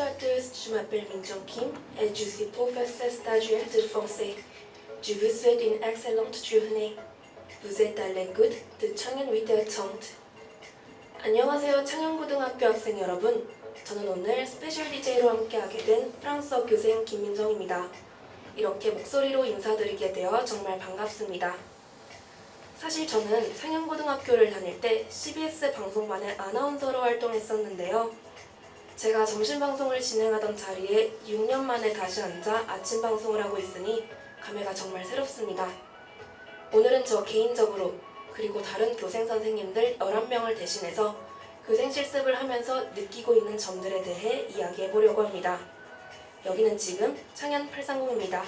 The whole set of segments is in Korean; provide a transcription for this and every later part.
Tous, je m'appelle Minjong Kim et je suis professeur stagiaire de français. Je vous souhaite une excellente journée. Vous êtes à l'écoute de 청년 위대 청트. 안녕하세요, 청년고등학교 학생 여러분. 저는 오늘 스페셜 DJ로 함께하게 된 프랑스어 교생 김민정입니다. 이렇게 목소리로 인사드리게 되어 정말 반갑습니다. 사실 저는 청년고등학교를 다닐 때 CBS 방송반의 아나운서로 활동했었는데요. 제가 점심 방송을 진행하던 자리에 6년 만에 다시 앉아 아침 방송을 하고 있으니 감회가 정말 새롭습니다. 오늘은 저 개인적으로 그리고 다른 교생 선생님들 11명을 대신해서 교생 실습을 하면서 느끼고 있는 점들에 대해 이야기해 보려고 합니다. 여기는 지금 창현 830입니다.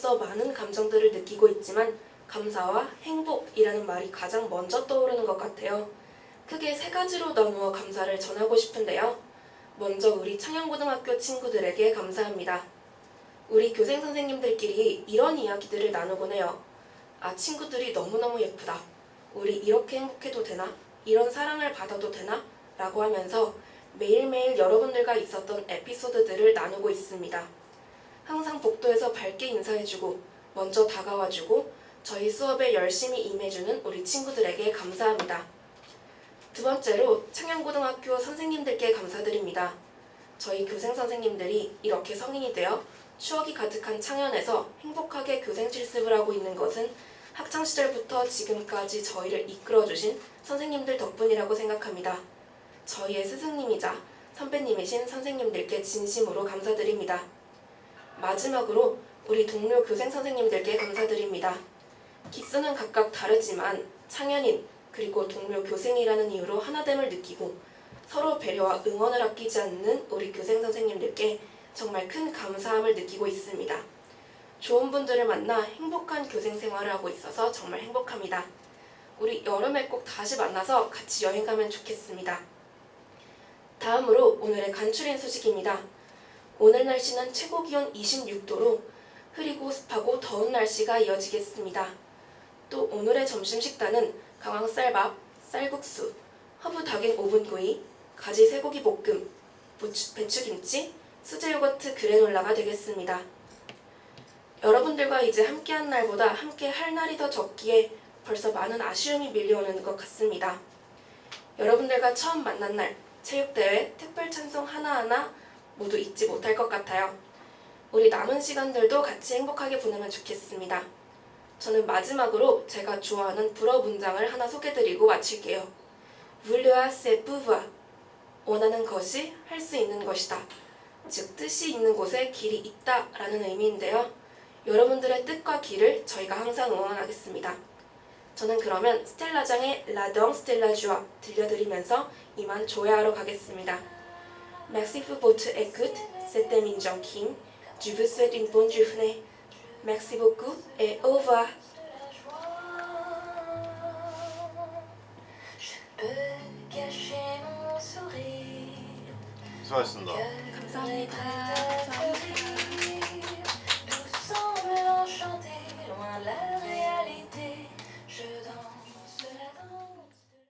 교생으로서 많은 감정들을 느끼고 있지만 감사와 행복이라는 말이 가장 먼저 떠오르는 것 같아요. 크게 세 가지로 나누어 감사를 전하고 싶은데요. 먼저 우리 청양고등학교 친구들에게 감사합니다. 우리 교생 선생님들끼리 이런 이야기들을 나누곤 해요. 아, 친구들이 너무너무 예쁘다. 우리 이렇게 행복해도 되나? 이런 사랑을 받아도 되나? 라고 하면서 매일매일 여러분들과 있었던 에피소드들을 나누고 있습니다. 항상 복도에서 밝게 인사해주고 먼저 다가와주고 저희 수업에 열심히 임해주는 우리 친구들에게 감사합니다. 두 번째로 청양고등학교 선생님들께 감사드립니다. 저희 교생 선생님들이 이렇게 성인이 되어 추억이 가득한 창현에서 행복하게 교생 실습을 하고 있는 것은 학창 시절부터 지금까지 저희를 이끌어주신 선생님들 덕분이라고 생각합니다. 저희의 스승님이자 선배님이신 선생님들께 진심으로 감사드립니다. 마지막으로 우리 동료 교생 선생님들께 감사드립니다. 기수는 각각 다르지만 창현인 그리고 동료 교생이라는 이유로 하나됨을 느끼고 서로 배려와 응원을 아끼지 않는 우리 교생 선생님들께 정말 큰 감사함을 느끼고 있습니다. 좋은 분들을 만나 행복한 교생 생활을 하고 있어서 정말 행복합니다. 우리 여름에 꼭 다시 만나서 같이 여행 가면 좋겠습니다. 다음으로 오늘의 간추린 소식입니다. 오늘 날씨는 최고 기온 26도로 흐리고 습하고 더운 날씨가 이어지겠습니다. 또 오늘의 점심 식단은 강황 쌀밥, 쌀국수, 허브 닭행 오븐구이, 가지 쇠고기 볶음, 부추- 배추김치, 수제 요거트 그래놀라가 되겠습니다. 여러분들과 이제 함께한 날보다 함께 할 날이 더 적기에 벌써 많은 아쉬움이 밀려오는 것 같습니다. 여러분들과 처음 만난 날, 체육대회, 특별 찬송 하나하나 모두 잊지 못할 것 같아요. 우리 남은 시간들도 같이 행복하게 보내면 좋겠습니다. 저는 마지막으로 제가 좋아하는 불어 문장을 하나 소개드리고 마칠게요. Vouloir c'est. 원하는 것이 할 수 있는 것이다. 즉 뜻이 있는 곳에 길이 있다 라는 의미인데요. 여러분들의 뜻과 길을 저희가 항상 응원하겠습니다. 저는 그러면 스텔라장의 라덩 스텔라주아 들려드리면서 이만 조회하러 가겠습니다. Merci pour votre écoute. C'était Minjong Kim. Je vous souhaite une bonne journée. Merci beaucoup et au revoir. Je peux cacher mon sourire. 수고하셨습니다. 감사합니다. 감사합니다.